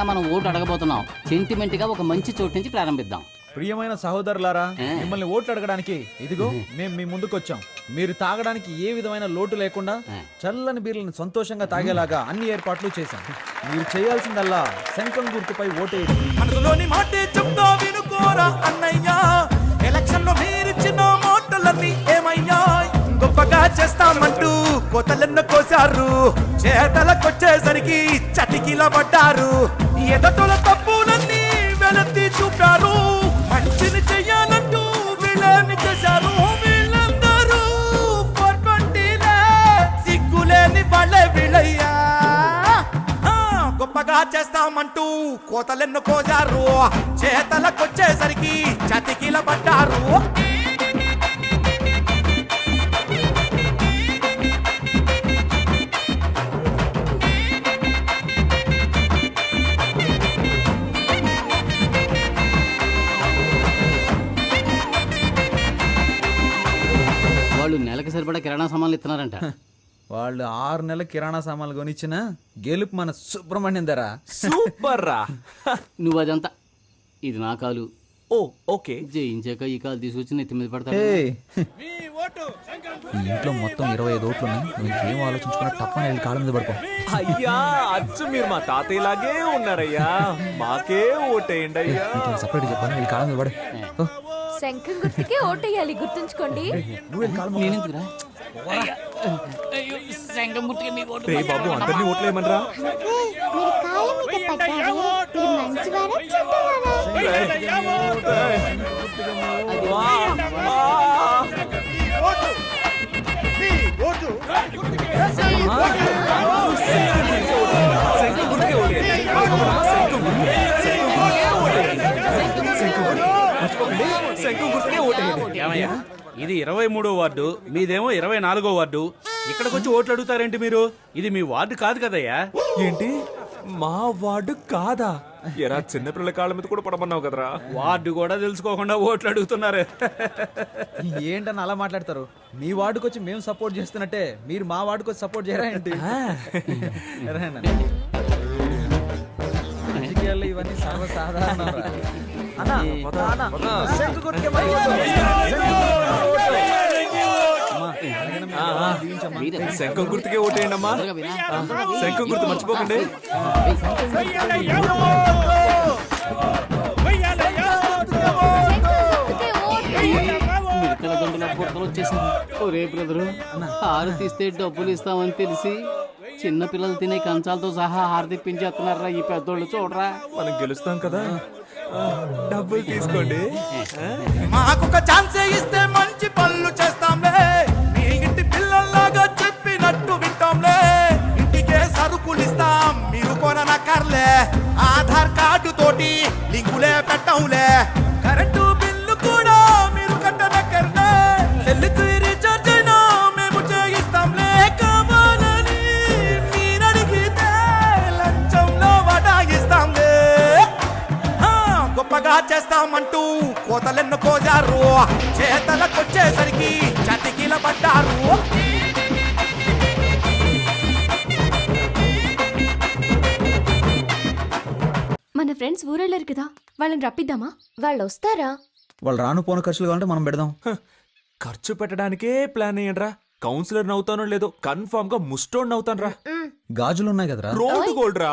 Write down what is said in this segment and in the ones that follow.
సందర్భంగా మనం ఓటు అడగబోతున్నాం. సెంటిమెంట్గా ఒక మంచి చోటు నుంచి ప్రారంభిద్దాం. ప్రియమైన సహోదరులారా? మిమ్మల్ని ఓట్లు అడగడానికి ఇదిగో మేము మీ ముందుకు వచ్చాం మీరు తాగడానికి ఏ విధమైన లోటు లేకుండా. చల్లని బీర్లను సంతోషంగా తాగేలాగా అన్ని ఏర్పాట్లు చేశాం. మీరు చేయాల్సిందల్లా శంఖం గుర్తుపై ఓటేయండి. మనసులోని మాటే చెప్తా వినుకోరా అన్నయ్యా. ఎలక్షన్లో మీరిచ్చిన మాటలన్నీ ఏమయ్యా? గొప్పగా చేస్తామంటూ కోతలెన్న కోసారు చేతలకొచ్చేసరికి చటికిల పడ్డారు ఎదటల తప్పులన్నీ వెలత్తి చూపారు. మంచిని చెయ్యాలంటూ వీళ్ళని చేశారు. వీళ్ళందరూ 420 లే, సిగ్గులేని వాళ్ళే వీళ్ళయ్యా. గొప్పగా చేస్తామంటూ కోతలెన్ను కోజారు చేతలకొచ్చేసరికి చతికిల పడ్డారు కిరాణా సామాన్లు ఇస్తున్నారంట వాళ్ళు ఆరు నెలల కిరాణా సామాన్లు కొనిచ్చిన గెలుపు మన సుబ్రహ్మణ్యం ధర. సూపర్ రా నువ్వు అదంతా ఇది నా కాలు. ఓ ఓకే. జయించాక ఈ కాలు తీసుకొచ్చి నెత్తి మీద ఈ ఇంట్లో మొత్తం ఇరవై ఐదు ఓట్లు ఉన్నాయి నువ్వు ఇంకేం ఆలోచించుకున్నా తప్పని వెళ్ళి కాళ్ళ మీద పడుకో. అయ్యా అచ్చు మీరు మా తాతయ్యలాగే ఉన్నారయ్యా. మాకే ఓటేయండి అయ్యా. సపరేట్ చెప్పాను? వెళ్ళి కాళ్ళ మీద పడు. శంఖం గుర్తుకే ఓటేయాలి గుర్తుంచుకోండి. నేనెందుకురా అయ్యో, శంఖం మీ ఓటు రే బాబు అందరినీ ఓట్లేయమనరా మీరు కాళ్ళ ఇది ఇరవై మూడో వార్డు మీదేమో ఇరవై నాలుగో వార్డు. ఇక్కడికి వచ్చి ఓట్లు అడుగుతారేంటి మీరు? ఇది మీ వార్డు కాదు కదయ్యా. ఏంటి? మా వార్డు కాదా? ఎరా చిన్నపిల్లల కాళ్ళ మీద కూడా పడమన్నావు కదరా. వార్డు కూడా తెలుసుకోకుండా ఓట్లు అడుగుతున్నారు ఏంటని అలా మాట్లాడతారు? మీ వార్డుకి వచ్చి మేము సపోర్ట్ చేస్తున్నట్టే మీరు మా వార్డుకి వచ్చి సపోర్ట్ చేయరా ఏంటి. రాజకీయాల్లో ఇవన్నీ సర్వసాధారణం. అన్న, శంఖం గుర్తుకే ఓటేయండి అమ్మా. శంఖం గుర్తు మర్చిపోకండి. బ్రదరు హారు తీస్తే డబ్బులు ఇస్తామని తెలిసి చిన్న పిల్లలు తినే కంచాలతో సహా హారు తెప్పించేస్తున్నారా ఈ పెద్దోళ్ళు చూడరా. మనం గెలుస్తాం కదా. డబ్బులు తీసుకోండి. మాకొక ఛాన్సే ఇస్తే మంచి పనులు చేస్తాంలే. మీ ఇంటి పిల్లల్లాగా చెప్పినట్టు వింటాంలే. ఇంటికే సరుకులు ఇస్తాం మీరు కొననక్కర్లే. ఆధార్ కార్డు తోటి లింకులే పెట్టంలే గొప్పగా చేస్తామంటూ కోతలెన్ను కోజారు. చేతలకొచ్చేసరికి చతికిల పడ్డారు. మన ఫ్రెండ్స్ ఊరెళ్ళారు కదా వాళ్ళని రప్పిద్దామా? వాళ్ళు వస్తారా? వాళ్ళు రాను పోను ఖర్చులు కావాలంటే మనం పెడదాం. ఖర్చు పెట్టడానికే ప్లాన్ అయ్యండ్రా కౌన్సిలర్ నవ్వుతానో లేదో కన్ఫామ్గా ముస్టోడ్ నవ్వుతాను రా గాజులు ఉన్నాయి కదరా. రోడ్డు గోల్డ్ రా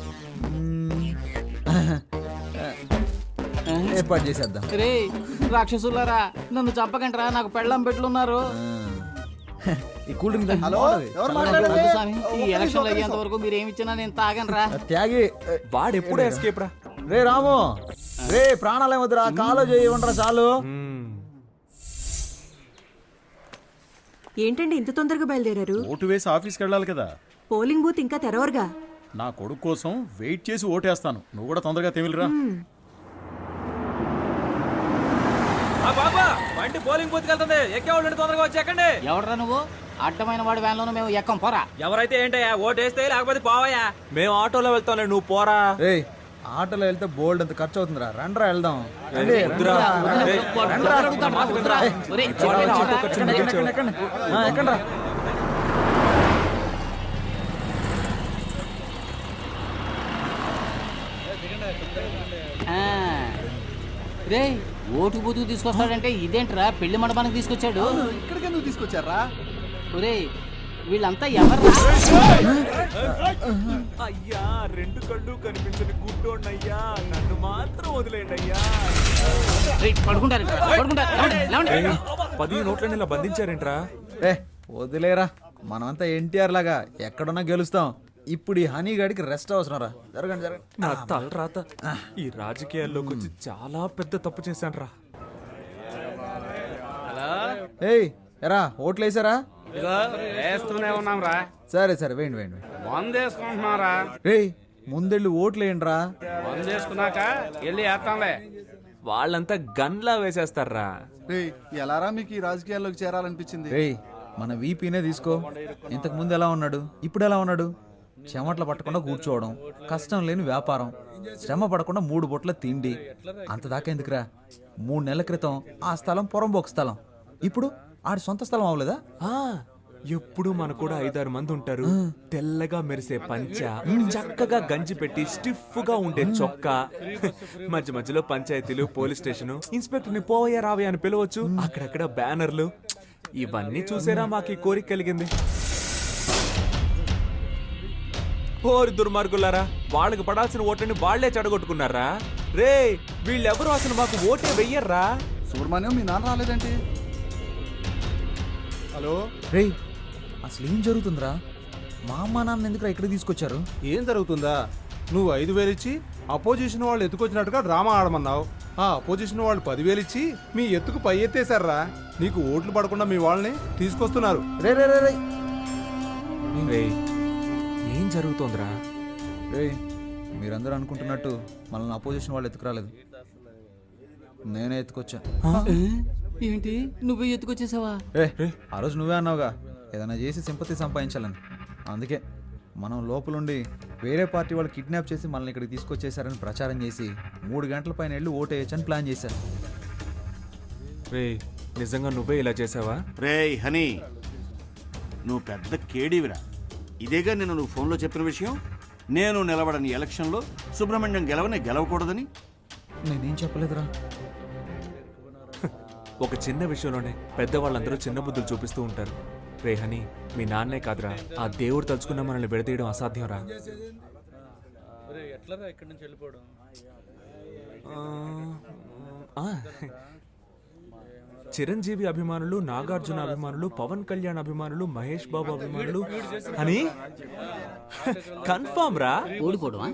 ఏర్పాటు చేసేద్దాం. రే రాక్షసులారా నన్ను చంపకండిరా నాకు పెళ్ళం పెట్లున్నారు. ఈ కూల్ డ్రింక్ హలో. ఎవరు స్వామి ఈ ఒక్క అయ్యేంత. వరకు మీరు ఏమి ఇచ్చినా నేను తాగనరా. త్యాగి వాడు ఎప్పుడు ఎస్కేప్ రా? రే రాము. రే ప్రాణాలు ఏమొద్దురా కాలో చేయి ఉండరా చాలు. ఏంటండి ఇంత తొందరగా బయలుదేరారు? ఓటు వేసి ఆఫీస్కి వెళ్ళాలి కదా. పోలింగ్ బూత్ ఇంకా తెరవరుగా? నా కొడుకు కోసం వెయిట్ చేసి ఓటేస్తాను. నువ్వు కూడా తొందరగా తెమిలిరా. బాబా బండి పోలింగ్ బూత్ వెళ్తుంది. ఎక్కేవాళ్ళు తొందరగా వచ్చేకండి ఎవడరా నువ్వు? అడ్డమైన వాడి వ్యాన్లోనూ మేము ఎక్కం పోరా. ఎవరైతే ఏంటయ్యా ఓటేస్తే లేకపోతే పోవయ్యా. మేము ఆటోలో వెళ్తాంలే నువ్వు పోరా. రే ఆటోలో వెళ్తే బోల్డ్ అంత ఖర్చు అవుతుందిరా. రండ్రా వెళ్దాం. ఏయ్, ఎక్కండి. ఎక్కండి, ఎక్కండి. ఆ, ఎక్కండ్రా. ఆ. ఓటు బూతుకు తీసుకొస్తాడంటే ఇదేంట్రా పెళ్ళి మండపానికి తీసుకొచ్చాడు? ఇక్కడికి ఎందుకు తీసుకొచ్చారా? ఒరేయ్ వీళ్ళంతా ఎవర్రా? అయ్యా రెండు కళ్ళు కనిపించని గుడ్డోన్నయ్యా నన్ను మాత్రం వదిలేండి అయ్యా. పడుకుంటారు. పది నోట్లని ఇలా బంధించారేంట్రా? రే వదిలేరా. మనమంతా ఎన్టీఆర్ లాగా ఎక్కడున్నా గెలుస్తాం. ఇప్పుడు ఈ హనీ గడికి రెస్ట్ అవసరం రా. జరగండి జరగండి. నా తల రాత. ఈ రాజకీయాల్లోకి వచ్చి చాలా పెద్ద తప్పు చేశాను రా. ఏయ్ ఎరా ఓట్లు వేసారా? వేస్తూనే ఉన్నాం రా. సరే సరే వేయండి వేయండి వేయండి. వంద వేసుకుంటున్నారా రేయ్ ముందెళ్ళి ఓట్లు వేయండి రా. వెళ్ళి వేస్తాంలే. వాళ్ళంతా గన్లా వేసేస్తారా? రే ఎలారా మీకు ఈ రాజకీయాల్లోకి చేరాలనిపించింది? రేయ్ మన వీపీనే తీసుకో. ఇంతకు ముందు ఎలా ఉన్నాడు? ఇప్పుడు ఎలా ఉన్నాడు? చెమటలు పట్టకుండా కూర్చోవడం కష్టం లేని వ్యాపారం శ్రమ పడకుండా మూడు బొట్ల తిండి. అంత దాకా ఎందుకురా? మూడు నెలల క్రితం ఆ స్థలం పొరంబోకు స్థలం. ఇప్పుడు ఆడి సొంత స్థలం అవ్వలేదా? ఆ ఎప్పుడు మన కూడా ఐదారు మంది ఉంటారు. తెల్లగా మెరిసే పంచ చక్కగా గంజి పెట్టి స్టిఫ్గా ఉండే చొక్కా. మధ్య మధ్యలో పంచాయతీలు పోలీస్ స్టేషన్ ఇన్స్పెక్టర్ని పోవయ్యా రావయ్య అని పిలవచ్చు. అక్కడక్కడ బ్యానర్లు. ఇవన్నీ చూసేరా మాకు ఈ కోరిక కలిగింది. ఓరి దుర్మార్గులారా వాళ్ళకి పడాల్సిన ఓట్లని వాళ్ళే చెడగొట్టుకున్నారా? రే వీళ్ళెవరు అసలు మాకు ఓటే వెయ్యర్రా? సుబ్రహ్మణ్యం మీ నాన్న రాలేదేంటి? హలో? రేయ్ అసలు ఏం జరుగుతుందిరా? మా అమ్మ నాన్న ఎందుకురా ఇక్కడ తీసుకొచ్చారు? ఏం జరుగుతుందా? నువ్వు ఐదు వేలు ఇచ్చి అపోజిషన్ వాళ్ళు ఎత్తుకొచ్చినట్టుగా డ్రామా ఆడమన్నావు. ఆ అపోజిషన్ వాళ్ళు పదివేలు ఇచ్చి మీ ఎత్తుకు పై ఎత్తేశారా? నీకు ఓట్లు పడకుండా మీ వాళ్ళని తీసుకొస్తున్నారు. రే రే రే రే. రే జరుగుతోందిరా. రేయ్ మీరందరూ అనుకుంటున్నట్టు మనల్ని అపోజిషన్ వాళ్ళు ఎత్తుకురాలేదు. నేనే ఎత్తుకొచ్చా? ఏంటి? నువ్వే ఎత్తుకొచ్చేసావా? ఏ ఆ రోజు నువ్వే అన్నావుగా ఏదైనా చేసి సింపతి సంపాదించాలని. అందుకే మనం లోపలుండి వేరే పార్టీ వాళ్ళు కిడ్నాప్ చేసి మనల్ని ఇక్కడికి తీసుకొచ్చేసారని ప్రచారం చేసి మూడు గంటల పైన వెళ్ళి ఓటు వేయచ్చని ప్లాన్ చేశారు. రే నిజంగా నువ్వే ఇలా చేసావా? రేయ్ హనీ నువ్వు పెద్ద కేడివిరా. ఇదేగా నేను నువ్వు ఫోన్లో చెప్పిన విషయం. నేను నిలబడని ఎలక్షన్లో సుబ్రహ్మణ్యం గెలవని గెలవకూడదని. నేనేం చెప్పలేదురా. ఒక చిన్న విషయంలోనే పెద్దవాళ్ళందరూ చిన్న బుద్ధులు చూపిస్తూ ఉంటారు. రే హనీ మీ నాన్నే కాదురా. ఆ దేవుడు తలుచుకున్న మనల్ని విడదీయడం అసాధ్యం రా ఆ, చిరంజీవి అభిమానులు నాగార్జున అభిమానులు పవన్ కళ్యాణ్ అభిమానులు మహేష్ బాబు అభిమానులు. అని కన్ఫామ్ రా ఓడిపోవడమా?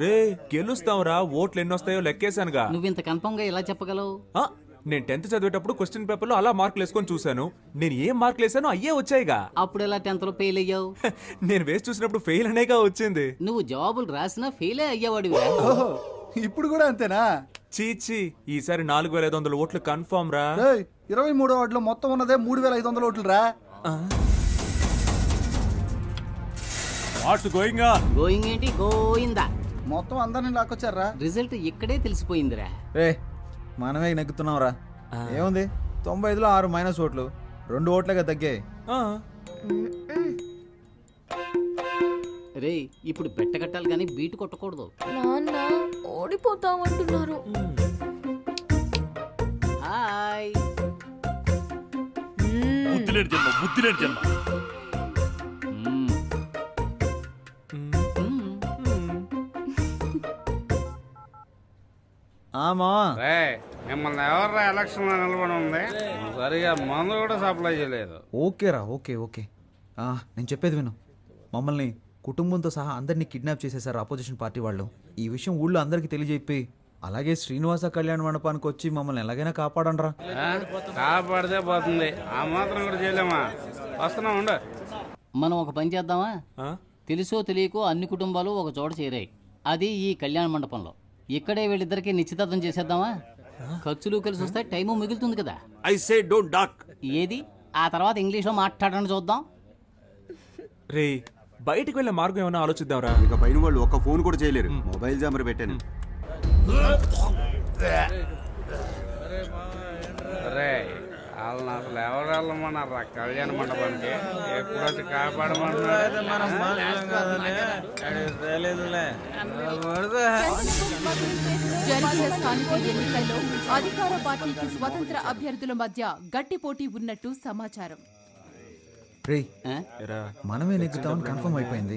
రే గెలుస్తాం రా ఓట్లు ఎన్నొస్తాయో లెక్కేశానుగా. నువ్వింత కన్ఫర్మ్గా ఎలా చెప్పగలవు? ఆ, నేను టెన్త్ చదివేటప్పుడు క్వశ్చన్ పేపర్లో అలా మార్కులు వేసుకొని చూశాను. నేను ఏం మార్కులు వేసానో అయ్యే వచ్చాయిగా. అప్పుడు ఎలా టెన్త్లో ఫెయిల్ అయ్యావు? నేను వేసి చూసినప్పుడు ఫెయిల్ అనేగా వచ్చింది. నువ్వు జవాబులు రాసినా ఫెయిలే అయ్యేవాడివి ఓహో ఇప్పుడు కూడా అంతేనా? చీచి ఈసారి నాలుగు వేల ఐదు వందల ఓట్లు కన్ఫామ్ రా ఇరవై మూడో వార్డులో మొత్తం ఉన్నదే మూడు వేల ఐదు వందల ఓట్లు రా వాట్స్ గోయింగ్ గోయింగ్ ఏంటి? గోయిందా? మొత్తం అందరిని లాక్కొచ్చారా? రిజల్ట్ ఇక్కడే తెలిసిపోయిందిరా. రే మనమే నెగ్గుతున్నాంరా. ఏముంది? తొంభై ఐదులో ఆరు మైనస్ ఓట్లు. రెండు ఓట్లుగా తగ్గాయి. ఆ, రే ఇప్పుడు బెట్ట కట్టాలి కానీ బీటు కొట్టకూడదు. నాన్న ఓడిపోతామంటున్నారు. హాయ్. లేని జన్మ బుద్ధి లేని జన్మ ఆమా. మిమ్మల్ని ఎవర్రా ఎలక్షన్లో నిలబడి ఉంది? సరిగా మందు కూడా సప్లై చేయలేదు. ఓకేరా ఓకే ఓకే. నేను చెప్పేది విను. మమ్మల్ని కుటుంబంతో సహా అందరినీ కిడ్నాప్ చేసేశారు అపోజిషన్ పార్టీ వాళ్ళు. ఈ విషయం ఊళ్ళో అందరికీ తెలియజెప్పి అలాగే శ్రీనివాస కళ్యాణ మండపానికి వచ్చి మమ్మల్ని ఎలాగైనా కాపాడండ్రా? కాపాడితే పోతుంది. ఆ మాత్రం కూడా చేయలేమా? వస్తున్నా ఉండు. మనం ఒక పని చేద్దామా? తెలుసో తెలియకో అన్ని కుటుంబాలు ఒక చోట చేరాయి. అది ఈ కళ్యాణ మండపంలో. ఇక్కడే వీళ్ళిద్దరికి నిశ్చితార్థం చేసేద్దామా? ఖర్చులు కలిసి వస్తే టైము మిగులుతుంది కదా. ఐ సే డోంట్ డాక్ ఏది? ఆ తర్వాత ఇంగ్లీష్లో మాట్లాడడం చూద్దాం. రే బయటికి వెళ్ళే మార్గం ఏమైనా ఆలోచిద్దాంరా? ఇక పైన వాళ్ళు ఒక్క ఫోన్ కూడా చేయలేరు. మొబైల్ జామర్ పెట్టాను. రే వాళ్ళని అసలు ఎవరు వెళ్ళమన్నారా కళ్యాణ మండపానికి? ఎప్పుడు వచ్చి జరిగిన స్థానిక ఎన్నికల్లో అధికార పార్టీకి స్వతంత్ర అభ్యర్థుల మధ్య గట్టి పోటీ ఉన్నట్టు సమాచారం. రే? మనమే నెగ్గుతామని కన్ఫర్మ్ అయిపోయింది.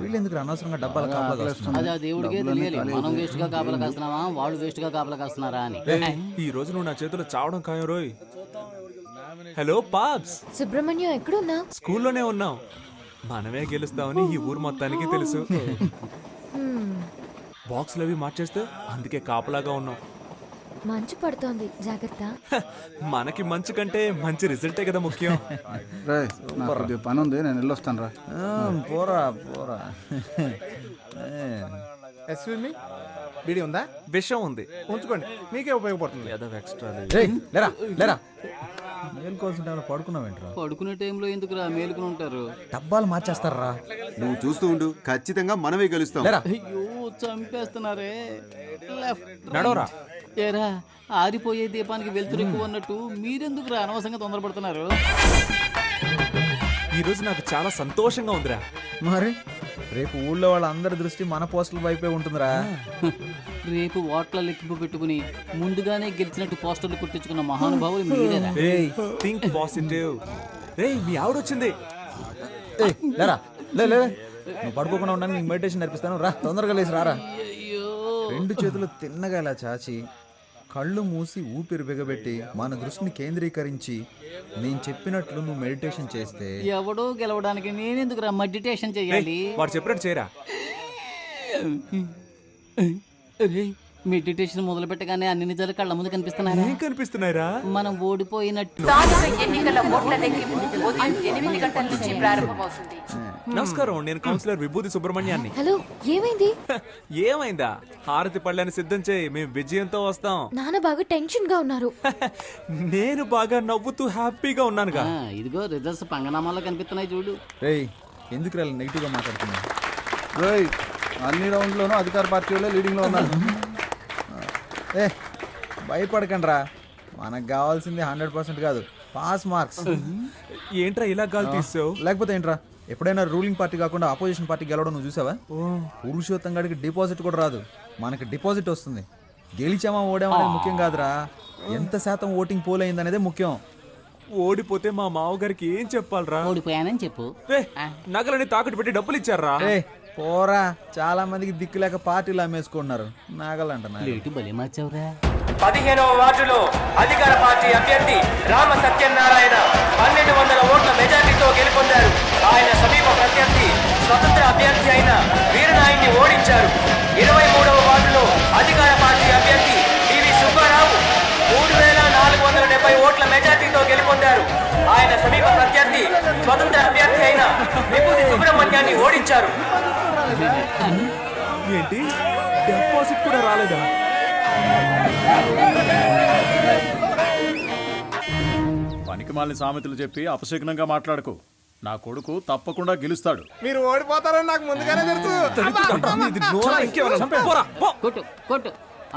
వీళ్ళు ఎందుకు అనవసరంగా డబ్బాల కాపలా కాస్తున్నారు? అది ఆ దేవుడికే తెలియాలి. మనం వేస్ట్గా కాపలా కాస్తున్నామా? వాళ్ళు వేస్ట్గా కాపలా కాస్తున్నారా అని. ఈ రోజు నువ్వు నా చేతిలో చావడం ఖాయం రోయ్ హలో పాప్స్ సుబ్రహ్మణ్యం ఎక్కడున్నా? స్కూల్లోనే ఉన్నాం. మనమే గెలుస్తామని ఈ ఊరు మొత్తానికి తెలుసు. బాక్స్లు అవి మార్చేస్తే అందుకే కాపలాగా ఉన్నాం. మంచు పడుతోంది. జాగ్రత్త. మనకి మంచి కంటే మంచి రిజల్టే కదా ముఖ్యం. రే నాకు కొద్దిగా పని ఉంది నేను వెళ్ళొస్తాను రా పోరా పోరా. ఏ, ఎస్వి బీడి ఉందా? విషయం ఉంది. ఉంచుకోండి మీకే ఉపయోగపడుతుంది. ఏదో ఎక్స్ట్రా లేరా లేరా. మేలుకోవాల్సిన టైంలో పడుకున్నావేంట్రా? పడుకునే టైంలో ఎందుకురా మేలుకుని ఉంటారు? డబ్బాలు మార్చేస్తారా? నువ్వు చూస్తూ ఉండు ఖచ్చితంగా మనమే గెలుస్తాం. లేరా? అయ్యో చంపేస్తున్నారే. లెఫ్ట్ నడవరా. ఏరా ఆరిపోయే దీపానికి వెళ్తురు ఎక్కువ అన్నట్టు మీరెందుకు రా అనవసరంగా తొందరపడుతున్నారు? ఈ రోజు నాకు చాలా సంతోషంగా ఉందిరా. మరి? రేపు ఊళ్ళో వాళ్ళందరి దృష్టి మన పోస్టుల వైపే ఉంటుందిరా. రేపు ఓట్ల లెక్కింపు పెట్టుకుని ముందుగానే గెలిచినట్టు పోస్టర్లు కుట్టించుకున్న మహానుభావులు మీరేరా? రేయ్ థింక్ పాజిటివ్. మీ ఆవిడ వచ్చింది. ఏయ్, లేరా? లే లే లే. నువ్వు పడుకోకుండా ఉండడానికి నీకు మెడిటేషన్ నేర్పిస్తాను. రా తొందరగా లేచి రారా. రెండు చేతులు తిన్నగా ఇలా చాచి కళ్ళు మూసి ఊపిరి బిగబెట్టి మన దృష్టిని కేంద్రీకరించి నేను చెప్పినట్లు నువ్వు మెడిటేషన్ చేస్తే ఎవడో గెలవడానికి నేనెందుకు రా మెడిటేషన్ చేయాలి? వాడు చెప్పినట్టు చేయరా? రేయ్, మెడిటేషన్ మొదలు పెట్టగానే అన్ని నిజాలు కళ్ళ ముందు కనిపిస్తున్నారా ఏం కనిపిస్తున్నాయిరా? మనం ఓడిపోయినట్టు. ఎన్నికల ఓట్ల లెక్కింపు ఉదయం ఎనిమిది గంటల నుంచి ప్రారంభమవుతుంది. నమస్కారం నేను కౌన్సిలర్ విభూతి సుబ్రహ్మణ్యాన్ని. హలో ఏమైంది? ఏమైందా? హారతి పళ్ళని సిద్ధం చేయి మేము విజయంతో వస్తాం. నాన్న బాగా టెన్షన్గా ఉన్నారు. నేను బాగా నవ్వుతూ హ్యాపీగా ఉన్నానుగా. ఇదిగో రిజల్ట్స్ పంగనామాల్లో కనిపిస్తున్నాయి చూడు. రేయ్ ఎందుకు రా నెగిటివ్గా మాట్లాడుతున్నా రేయ్ అన్ని రౌండ్లోనూ అధికార పార్టీ వాళ్ళే లీడింగ్లో ఉన్నారు. ఏ భయపడకండి రా మనకు కావాల్సింది హండ్రెడ్ పర్సెంట్ కాదు. Pass marks. ఏంట్రా ఇలా గాలి తీసావు? లేకపోతే ఏంట్రా ఎప్పుడైనా రూలింగ్ పార్టీ కాకుండా అపోజిషన్ పార్టీ గెలవడం నువ్వు చూసావా? పురుషోత్తం గడికి డిపాజిట్ కూడా రాదు. మనకి డిపాజిట్ వస్తుంది. గెలిచామా ఓడామా అనేది ముఖ్యం కాదురా. ఎంత శాతం ఓటింగ్ పోల్ అయింది అనేది ముఖ్యం. ఓడిపోతే మా మావగారికి ఏం చెప్పాలరా? ఓడిపోయానని చెప్పు. నగలని తాకట్టు పెట్టి డబ్బులు ఇచ్చారా? ఏ పోరా చాలా మందికి దిక్కు లేక పార్టీలు అమ్మేసుకుంటున్నారు. నాగలంట నాగలు. లేటు బలి మార్చావురా? పదిహేనవ వార్డులో అధికార పార్టీ అభ్యర్థి రామ సత్యనారాయణ పన్నెండు వందల ఓట్ల మెజార్టీతో గెలుపొందారు. ఆయన సమీప ప్రత్యర్థి స్వతంత్ర అభ్యర్థి అయిన వీరనాయుడిని ఓడించారు. ఇరవై మూడవ వార్డులో అధికార పార్టీ అభ్యర్థి పివి సుబ్బారావు మూడు వేల నాలుగు వందల డెబ్బై ఓట్ల మెజార్టీతో గెలుపొందారు. ఆయన సమీప ప్రత్యర్థి స్వతంత్ర అభ్యర్థి అయిన విభూతి సుబ్రహ్మణ్యాన్ని ఓడించారు. ఏంటి? డిపాజిట్ కూడా రాలేదా? పనికిమాలిన సామెతలు చెప్పి అపశకునంగా మాట్లాడకు. నా కొడుకు తప్పకుండా గెలుస్తాడు. మీరు ఓడిపోతారని నాకు ముందుగానే తెలుసు. ఇది నోరా ఇంకేమైనా? పోరా, పో. కొట్టు కొట్టు.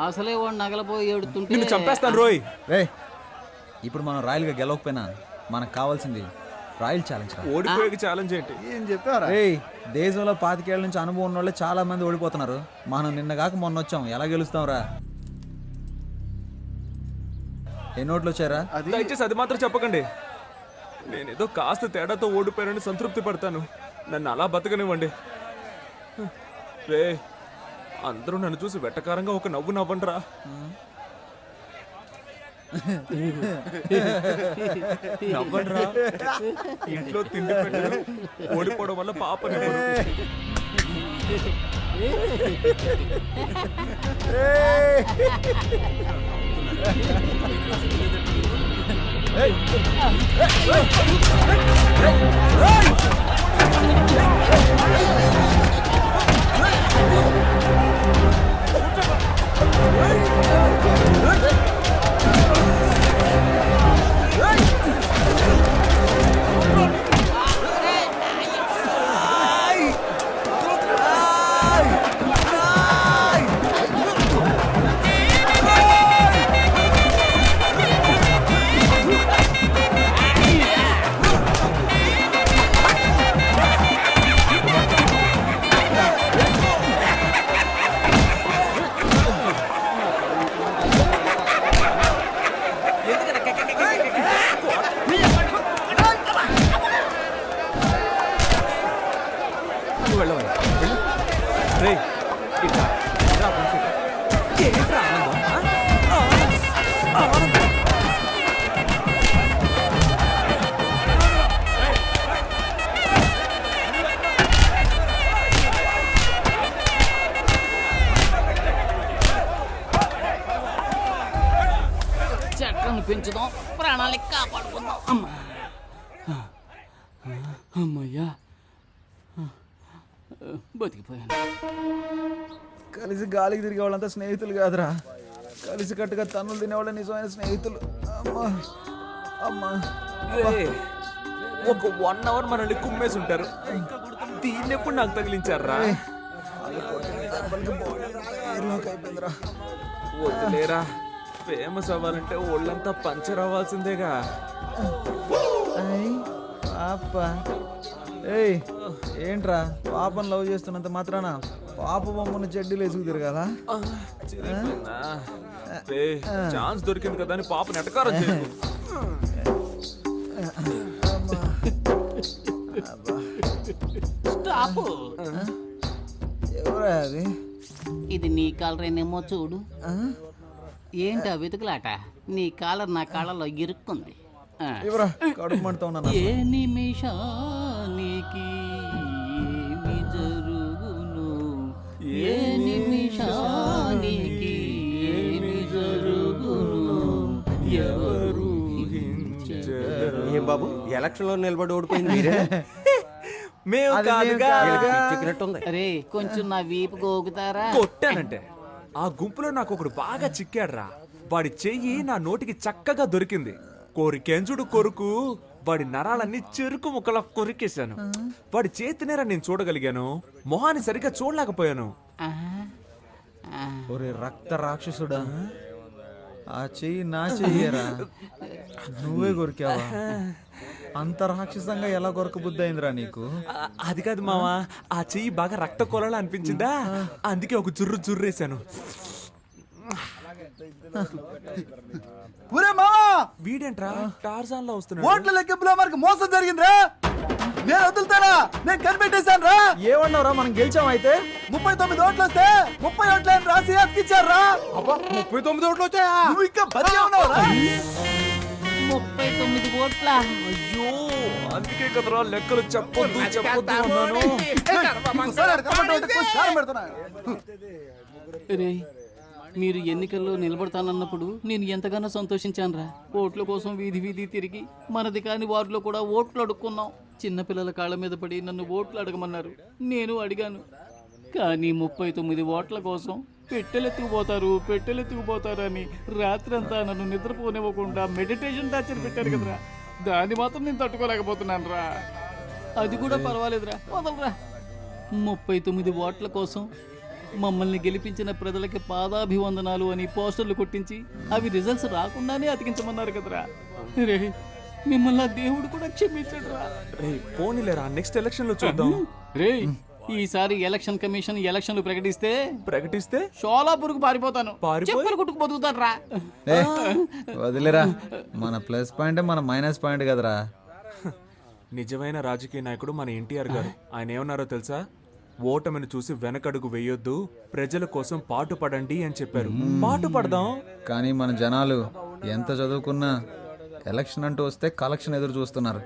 అసలే వాడు నగలపోయి ఏడుతుంటే నిన్ను చంపేస్తాను రోయ్. రే ఇప్పుడు మనం రాయల్గా గెలవకపోయినా మనకు కావాల్సింది రాయల్ ఛాలెంజ్ రా. ఓడిపోయే ఛాలెంజ్ ఏంటి? ఏం చెప్పారా రేయ్ దేశంలో పాతికేళ్ళ నుంచి అనుభవం ఉన్న వాళ్ళే చాలా మంది ఓడిపోతున్నారు. మనం నిన్న కాక మొన్న వచ్చాం. ఎలా గెలుస్తాం రా? ఎన్ని ఓట్లు వచ్చారా? దయచేసి అది మాత్రం చెప్పకండి. నేనేదో కాస్త తేడాతో ఓడిపోయానని సంతృప్తి పడతాను. నన్ను అలా బతకనివ్వండి. రే అందరూ నన్ను చూసి వెట్టకారంగా ఒక నవ్వు నవ్వండిరా. నవ్వండిరా ఇంట్లో తిండి పెట్టడం ఓడిపోవడం వల్ల పాప Hey! ప్రాణాలని కాపాడుకుందాం. అమ్మా. అమ్మయ్యా. బతికిపోయాను. కలిసి గాలికి తిరిగే వాళ్ళంతా స్నేహితులు కాదురా. కలిసి కట్టుగా తన్నులు తినేవాళ్ళ నిజమైన స్నేహితులు. అమ్మా. అమ్మా. ఒక వన్ అవర్ మనల్ని కుమ్మేసి ఉంటారు దీన్ని ఎప్పుడు నాకు తగిలించారా? అయిపోయిందిరా. వదిలేరా ఫేమస్ అవ్వాలంటే ఒళ్ళంతా పంచర్ అవ్వాల్సిందేగా. పాప. ఏయ్ ఏంట్రా? పాపను లవ్ చేస్తున్నంత మాత్రాన పాప బొమ్మను చెడ్డీలు వేసుకు తిరగాల? ఛాన్స్ దొరికింది కదా అని పాప నెటకారం ఎవరా అది? ఇది నీ కాలరేనేమో చూడు. ఏంటి ఆ వెతుకులాట? నీ కాలర్ నా కాళ్ళలో ఇరుక్కుంది. ఆ. ఎవరా? కడుపు మంటతో ఉన్నాను? ఏ నిమిషానికి ఏమి జరుగును? ఏ నిమిషానికి ఏమి జరుగును? ఎవరు ఏం బాబు? ఎలక్షన్లో నిలబడి ఓడిపోయింది మీరే? మేము కాదుగా అరే కొంచెం నా వీపు గోగుతారా కొట్టానంటే. ఆ గుంపులో నాకు ఒకడు బాగా చిక్కాడ్రా. వాడి చెయ్యి నా నోటికి చక్కగా దొరికింది. కోరికెంచుడు కొరుకు వాడి నరాలన్నీ చెరుకు ముక్కలా కొరికేశాను. వాడి చేతినేరా నేను చూడగలిగాను. మొహాన్ని సరిగ్గా చూడలేకపోయాను. ఒరే రక్త రాక్షసుడా. ఆ చెయ్యి నా చెయ్యరా? నువ్వే కొరికావా? అంత రాక్షసంగా ఎలా కొరక బుద్ధి అయిందిరా నీకు అది కాదు మావా. ఆ చెయ్యి బాగా రక్త కొలలా అనిపించిందా? అందుకే ఒక జుర్రు జుర్రేశాను. ఒరే మామా వీడేంట్రా? టార్జాన్లో వస్తున్నాడు. ఓట్ల లెక్కింపులో మనకు మోసం జరిగిందిరా! నేను వదులుతానా? నేను కనిపెట్టేశాను రా! ఏమన్నావురా? మనం గెలిచాం అయితే? ముప్పై తొమ్మిది ఓట్లు వస్తే ముప్పై ఓట్లు అని రాసి అతికిచ్చారా అబ్బా ముప్పై తొమ్మిది ఓట్లు వచ్చాయా? నువ్వు ఇంకా బతికే ఉన్నావురా! ముప్పై తొమ్మిది ఓట్ల. అయ్యో అందుకే కదరా లెక్కలు చెప్పొద్దు చెప్పొద్దు అన్నాను. రే మీరు ఎన్నికల్లో నిలబడతానన్నప్పుడు నేను ఎంతగానో సంతోషించానురా. ఓట్ల కోసం వీధి వీధి తిరిగి మనది కాని వారిలో కూడా ఓట్లు అడుక్కున్నాం. చిన్నపిల్లల కాళ్ళ మీద పడి నన్ను ఓట్లు అడగమన్నారు. నేను అడిగాను. కానీ ముప్పై తొమ్మిది ఓట్ల కోసం పెట్టెలెత్తుకుపోతారు పెట్టెలెత్తుకుపోతారు అని రాత్రంతా నన్ను నిద్రపోనివ్వకుండా మెడిటేషన్ టార్చర్ పెట్టారు కదరా. దాన్ని మాత్రం నేను తట్టుకోలేకపోతున్నాను రా అది కూడా పర్వాలేదురా. వదలరా. ముప్పై తొమ్మిది ఓట్ల కోసం మమ్మల్ని గెలిపించిన ప్రజలకి పాదాభివందనాలు అని పోస్టర్లు కొట్టించి అవి రిజల్ట్స్ రాకుండానే అతికించమన్నారు కదరా. రే మిమ్మల్ని దేవుడు కూడా క్షమించడు రా రే పోనీలేరా నెక్స్ట్ ఎలక్షన్లో చూద్దాం. రే ఈసారి ఎలక్షన్ కమిషన్ ఎలక్షన్లు ప్రకటిస్తే ప్రకటిస్తే? షోలాపూర్కు పారిపోతాను. పారిపోయి? చెప్పులు కుట్టుకు బతుకుతాను రా వదిలేరా మన ప్లస్ పాయింట్ మన మైనస్ పాయింట్ కదరా. నిజమైన రాజకీయ నాయకుడు మన ఎన్టీఆర్ గారు. ఆయన ఏమన్నారో తెలుసా? ఓటమిని చూసి వెనకడుగు వేయొద్దు. ప్రజల కోసం పాటుపడండి అని చెప్పారు. పాటు పడదాం కానీ మన జనాలు ఎంత చదువుకున్నా ఎలక్షన్ అంటూ వస్తే కలెక్షన్ ఎదురు చూస్తున్నారు.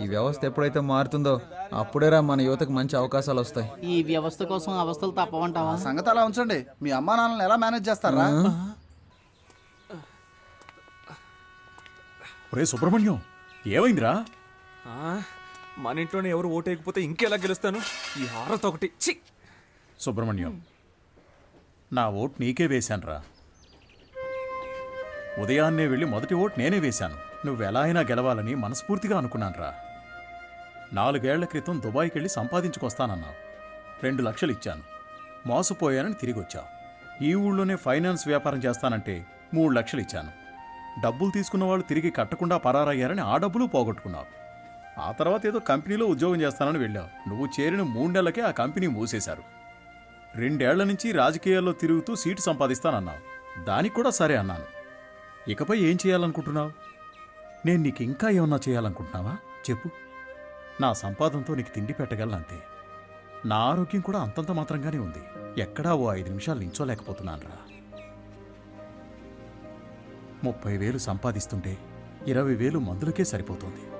ఈ వ్యవస్థ ఎప్పుడైతే మారుతుందో అప్పుడేరా మన యువతకు మంచి అవకాశాలు వస్తాయి. ఈ వ్యవస్థ కోసం అవస్థలు తప్పవంటావా? సంగతి అలా ఉంచండి. మీ అమ్మా నాన్నలు ఎలా మేనేజ్ చేస్తారా? రే సుబ్రహ్మణ్యం ఏమైందిరా? ఆ, మన ఇంట్లోనే ఎవరు ఓటేయకపోతే ఇంకెలా గెలుస్తాను? ఈ హారత ఒకటి. చి సుబ్రహ్మణ్యం నా ఓట్ నీకే వేశానురా. ఉదయాన్నే వెళ్ళి మొదటి ఓట్ నేనే వేశాను. నువ్వెలా అయినా గెలవాలని మనస్ఫూర్తిగా అనుకున్నానురా. నాలుగేళ్ళ క్రితం దుబాయ్కి వెళ్ళి సంపాదించుకొస్తానన్నావు. రెండు లక్షలు ఇచ్చాను. మోసపోయానని తిరిగి వచ్చావు ఈ ఊళ్ళోనే ఫైనాన్స్ వ్యాపారం చేస్తానంటే మూడు లక్షలు ఇచ్చాను. డబ్బులు తీసుకున్న వాళ్ళు తిరిగి కట్టకుండా పరారయ్యారని ఆ డబ్బులు పోగొట్టుకున్నావు. ఆ తర్వాత ఏదో కంపెనీలో ఉద్యోగం చేస్తానని వెళ్ళావు. నువ్వు చేరిన మూడేళ్ళకే ఆ కంపెనీ మూసేశారు. రెండేళ్ళ నుంచి రాజకీయాల్లో తిరుగుతూ సీటు సంపాదిస్తానన్నావు. దానికి కూడా సరే అన్నాను. ఇకపై ఏం చేయాలనుకుంటున్నావు? నేను నీకు ఇంకా ఏమన్నా చేయాలనుకుంటున్నావా? చెప్పు. నా సంపాదనతో నీకు తిండి పెట్టగలనంతే. నా ఆరోగ్యం కూడా అంతంత మాత్రంగానే ఉంది. ఎక్కడా ఓ ఐదు నిమిషాలు నించోలేకపోతున్నానరా ముప్పై వేలు సంపాదిస్తుంటే ఇరవై వేలు మందులకే సరిపోతుంది.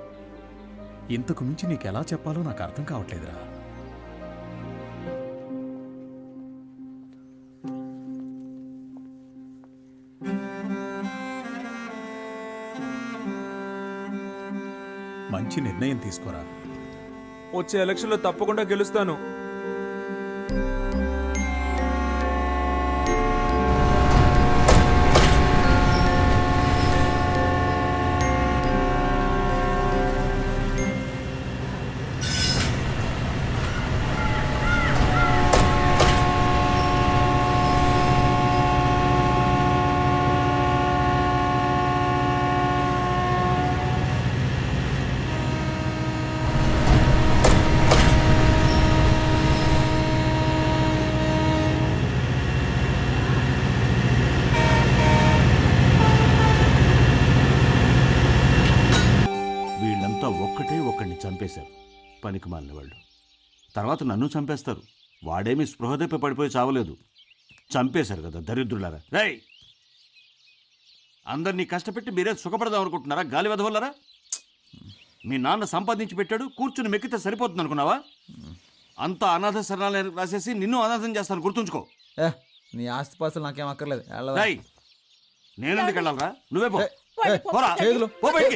ఇంతకు మించి నీకెలా చెప్పాలో నాకు అర్థం కావట్లేదురా. మంచి నిర్ణయం తీసుకోరా. వచ్చే ఎలక్షన్లో తప్పకుండా గెలుస్తాను. పనికి మాలిన వాళ్ళు తర్వాత నన్ను చంపేస్తారు. వాడేమి స్పృహ తప్పి పడిపోయి చావలేదు. చంపేశారు కదా దరిద్రులారా. రేయ్! అందరినీ కష్టపెట్టి మీరే సుఖపడదాం అనుకుంటున్నారా గాలి వెదవల్లరా? మీ నాన్న సంపాదించి పెట్టాడు కూర్చుని మెక్కితే సరిపోతుంది అనుకున్నావా? అంతా అనాథ శరణాలయం రాసేసి నిన్ను అనాథం చేస్తాను గుర్తుంచుకో. ఏ నీ ఆస్తిపాస్తులు నాకేం అక్కర్లేదు? రేయ్! నేనెందుకు వెళ్ళాలరా? నువ్వే పో. పోరా.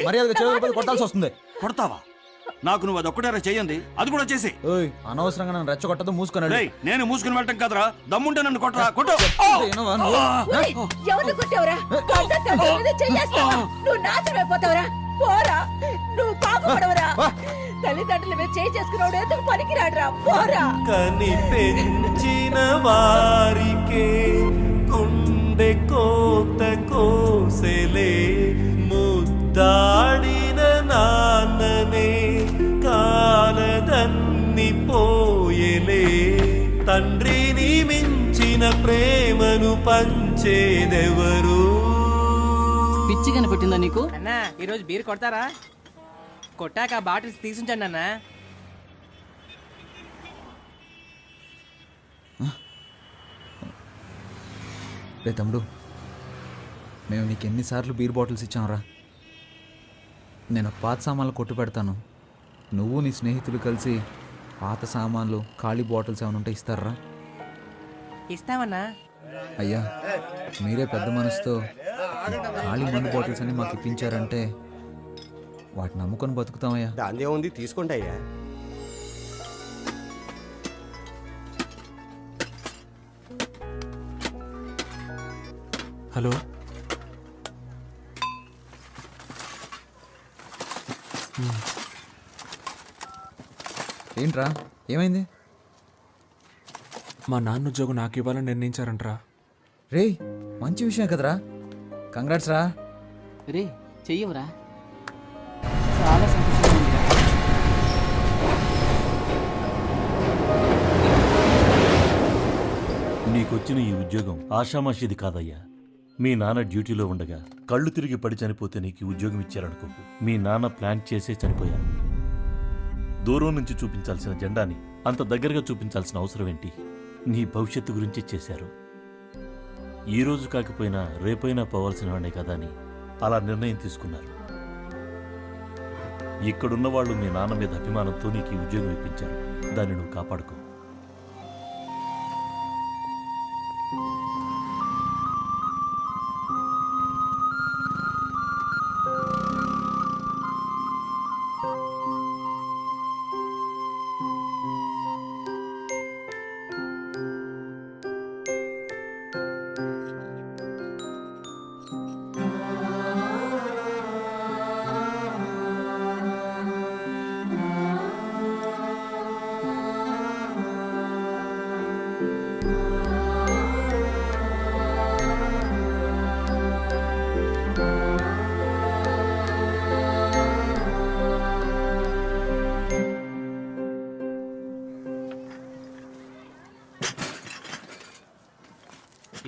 మర్యాదగా చేతులు కొట్టాల్సి వస్తుంది. కొడతావా? నాకు నువ్వు అదొక్కటేరా చేయండి. అది కూడా చేసి. ఓయ్ అనవసరంగా నన్ను రెచ్చగొట్టదు మూసుకొని రేయ్ నేను మూసుకుని వెళ్ళటం కదరా. దమ్ముంటే నన్ను కొట్టరా. కొట్టు. వినవా నువ్వు? ఎవరిని కొట్టావురా? చెయ్యేస్తావా నువ్వు నాశనమైపోతావురా పోరా. నువ్వు బాగుపడవరా తల్లిదండ్రుల మీద చేయి చేసుకున్నాడు ఎందుకు పనికిరాడురా. పోరా. కని పెంచిన వారికే గుండె కోత కోసెలే ముద్దాడిన నాన్ననే కాలదన్ని పోయెలే. తండ్రిని మించిన ప్రేమను పంచేదెవరు? పిచ్చి కనిపెట్టిందా నీకు? అన్నా ఈరోజు బీర్ కొడతారా? కొట్టాక బాటిల్స్ తీసుంచండి అన్నా. రే తమ్ముడు మేము నీకు ఎన్నిసార్లు బీర్ బాటిల్స్ ఇచ్చాంరా? నేను పాత సామాన్లు కొట్టు పెడతాను. నువ్వు నీ స్నేహితులు కలిసి పాత సామాన్లు ఖాళీ బాటిల్స్ ఏమైనా ఉంటే ఇస్తారా? ఇస్తామన్నా అయ్యా మీరే పెద్ద మనసుతో ఖాళీ మందు బాటిల్స్ అన్ని మాకు ఇప్పించారంటే వాటిని నమ్ముకొని బతుకుతామయ్యా. దాందే ఉంది తీసుకోండి అయ్యా. హలో? ఏంట్రా? ఏమైంది? మా నాన్న ఉద్యోగం నాకు ఇవ్వాలని నిర్ణయించారంట్రా. రేయ్ మంచి విషయం కదరా. కంగ్రాట్స్ రా. రే చెయ్యవరా. చాలా సంతోషంగా ఉందిరా. నీకొచ్చిన ఈ ఉద్యోగం ఆషామాషిది కాదయ్యా. మీ నాన్న డ్యూటీలో ఉండగా కళ్ళు తిరిగి పడి చనిపోతే నీకు ఈ ఉద్యోగం ఇచ్చారనుకోకు మీ నాన్న ప్లాన్ చేసే చనిపోయారు. దూరం నుంచి చూపించాల్సిన జెండాని అంత దగ్గరగా చూపించాల్సిన అవసరం ఏంటి? నీ భవిష్యత్తు గురించి చేశారు. ఈ రోజు కాకపోయినా రేపైనా పోవాల్సిన వాడే కదా అని అలా నిర్ణయం తీసుకున్నారు. ఇక్కడున్న వాళ్ళు మీ నాన్న మీద అభిమానంతో నీకు ఈ ఉద్యోగం ఇప్పించారు. దాన్ని నువ్వు కాపాడుకో.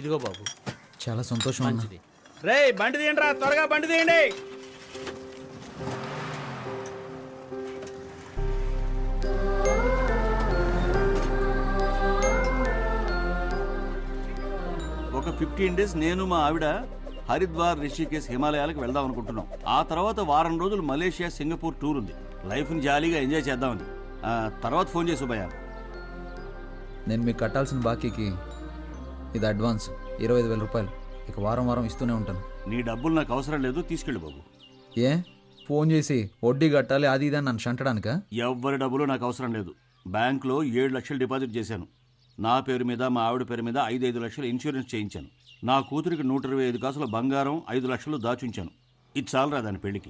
ఇదిగో బాబు. చాలా సంతోషం అన్న. మంచిది. రే బండి తీయండి త్వరగా బండి తీయండి. ఒక ఫిఫ్టీన్ డేస్ నేను మా ఆవిడ హరిద్వార్ రిషికేశ్ హిమాలయాలకు వెళ్దాం అనుకుంటున్నాం. ఆ తర్వాత వారం రోజులు మలేషియా సింగపూర్ టూర్ ఉంది. లైఫ్ని జాలీగా ఎంజాయ్ చేద్దామని. ఆ, తర్వాత ఫోన్ చేసి భయ్యా నేను మీకు కట్టాల్సిన బాకీకి ఇది అడ్వాన్స్. ఇరవై ఐదు వేల రూపాయలు. ఇక వారం వారం ఇస్తూనే ఉంటాను. నీ డబ్బులు నాకు అవసరం లేదు తీసుకెళ్ళి బాబు. ఏ? ఫోన్ చేసి వడ్డీ కట్టాలి అది ఇది అని నన్ను షంటడానికా ఎవ్వరి డబ్బులు నాకు అవసరం లేదు. బ్యాంక్లో ఏడు లక్షలు డిపాజిట్ చేశాను. నా పేరు మీద మా ఆవిడ పేరు మీద ఐదు ఐదు లక్షలు ఇన్సూరెన్స్ చేయించాను. నా కూతురికి నూట ఇరవై ఐదు కాసుల బంగారం ఐదు లక్షలు దాచుంచాను. ఇది చాలరా దాని పెళ్ళికి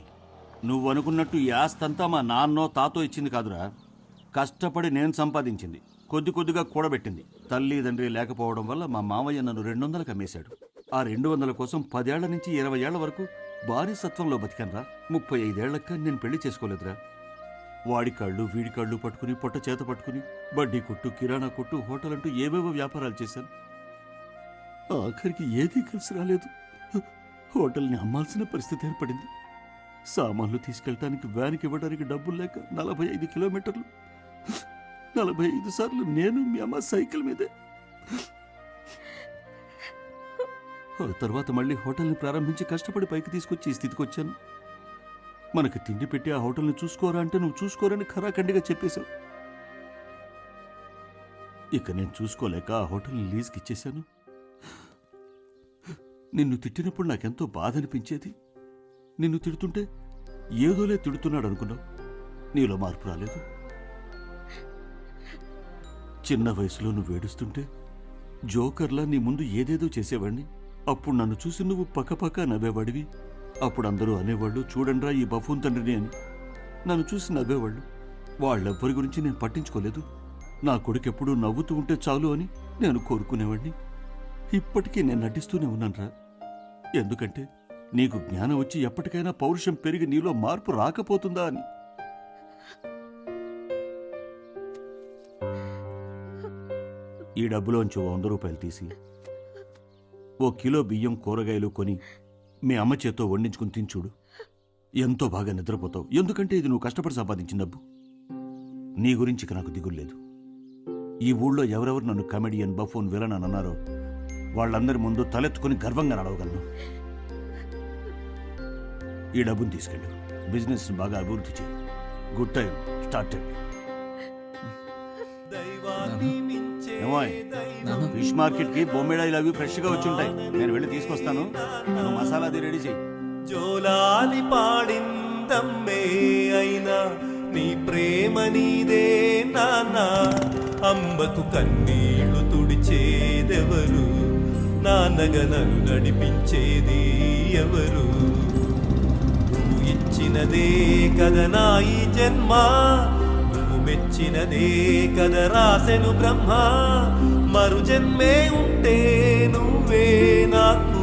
నువ్వు అనుకున్నట్టు ఈ ఆస్తంతా మా నాన్నో తాతో ఇచ్చింది కాదురా. కష్టపడి నేను సంపాదించింది. కొద్ది కొద్దిగా కూడబెట్టింది. తల్లి తండ్రి లేకపోవడం వల్ల మా మామయ్య నన్ను రెండు వందలకు అమ్మేశాడు. ఆ రెండు వందల కోసం పదేళ్ళ నుంచి ఇరవై ఏళ్ళ వరకు బానిసత్వంలో బతికానురా. ముప్పై ఐదేళ్ళక్క నేను పెళ్ళి చేసుకోలేదురా. వాడి కాళ్ళు వీడి కాళ్ళు పట్టుకుని పొట్ట చేత పట్టుకుని బడ్డీ కొట్టు కిరాణా కొట్టు హోటల్ అంటూ ఏవేవో వ్యాపారాలు చేశాను. ఆఖరికి ఏదీ కలిసి రాలేదు. హోటల్ని అమ్మాల్సిన పరిస్థితి ఏర్పడింది. సామాన్లు తీసుకెళ్ళటానికి వ్యాన్కి ఇవ్వడానికి డబ్బులు లేక నలభై ఐదు కిలోమీటర్లు. నలభై ఐదు సార్లు నేను మీ అమ్మ సైకిల్ మీదే. ఆ తర్వాత మళ్ళీ హోటల్ని ప్రారంభించి కష్టపడి పైకి తీసుకొచ్చి ఈ స్థితికి వచ్చాను. మనకు తిండి పెట్టి ఆ హోటల్ని చూసుకోరా అంటే నువ్వు చూసుకోరని ఖరాఖండిగా చెప్పేశావు. ఇక నేను చూసుకోలేక ఆ హోటల్ని లీజ్కి ఇచ్చేశాను. నిన్ను తిట్టినప్పుడు నాకెంతో బాధ అనిపించేది నిన్ను తిడుతుంటే ఏదోలే తిడుతున్నాడు అనుకున్నావు నీలో మార్పు రాలేదు. చిన్న వయసులో నువ్వు ఏడుస్తుంటే జోకర్లా నీ ముందు ఏదేదో చేసేవాడిని అప్పుడు నన్ను చూసి నువ్వు పక్కపక్క నవ్వేవాడివి. అప్పుడు అందరూ అనేవాళ్ళు చూడండిరా ఈ బఫూన్ తండ్రిని అని. నన్ను చూసి నవ్వేవాళ్ళు వాళ్ళెవ్వరి గురించి నేను పట్టించుకోలేదు. నా కొడుకు ఎప్పుడూ నవ్వుతూ ఉంటే చాలు అని నేను కోరుకునేవాడిని ఇప్పటికీ నేను నటిస్తూనే ఉన్నానురా. ఎందుకంటే నీకు జ్ఞానం వచ్చి ఎప్పటికైనా పౌరుషం పెరిగి నీలో మార్పు రాకపోతుందా అని. డబ్బులోంచి ఓ వంద రూపాయలు తీసి ఓ కిలో బియ్యం కూరగాయలు కొని మీ అమ్మ చేత్తో వండించుకుని తించుడు ఎంతో బాగా నిద్రపోతావు. ఎందుకంటే ఇది నువ్వు కష్టపడి సంపాదించిన డబ్బు. నీ గురించి నాకు దిగులు లేదు. ఈ ఊళ్ళో ఎవరెవరు నన్ను కమెడియన్ బఫోన్ విలన్ అని అన్నారో వాళ్ళందరి ముందు తలెత్తుకుని గర్వంగా నడవగలను. ఈ డబ్బును తీసుకెళ్ళు. బిజినెస్ బాగా అభివృద్ధి చేయి గుడ్ టైం స్టార్ట్ ఏమోయ్ ఫిష్ మార్కెట్కి బొమ్మిడాయిలు అవి ఫ్రెష్గా వచ్చి ఉంటాయి నేను వెళ్ళి తీసుకొస్తాను. నువ్వు మసాలా అది రెడీ చేయి జోలాలి పాడిందమ్మే అయినా నీ ప్రేమ నీదే నాన్న. అమ్మకు కన్నీళ్ళు తుడిచేదెవరు? నాన్నగా నన్ను నడిపించేది ఎవరు? నువ్వు ఇచ్చినదే కదా నా ఈ జన్మ నువ్వు మెచ్చినదే కదా రాసెను బ్రహ్మ. మరు జన్మే ఉంటే నువ్వే నాకు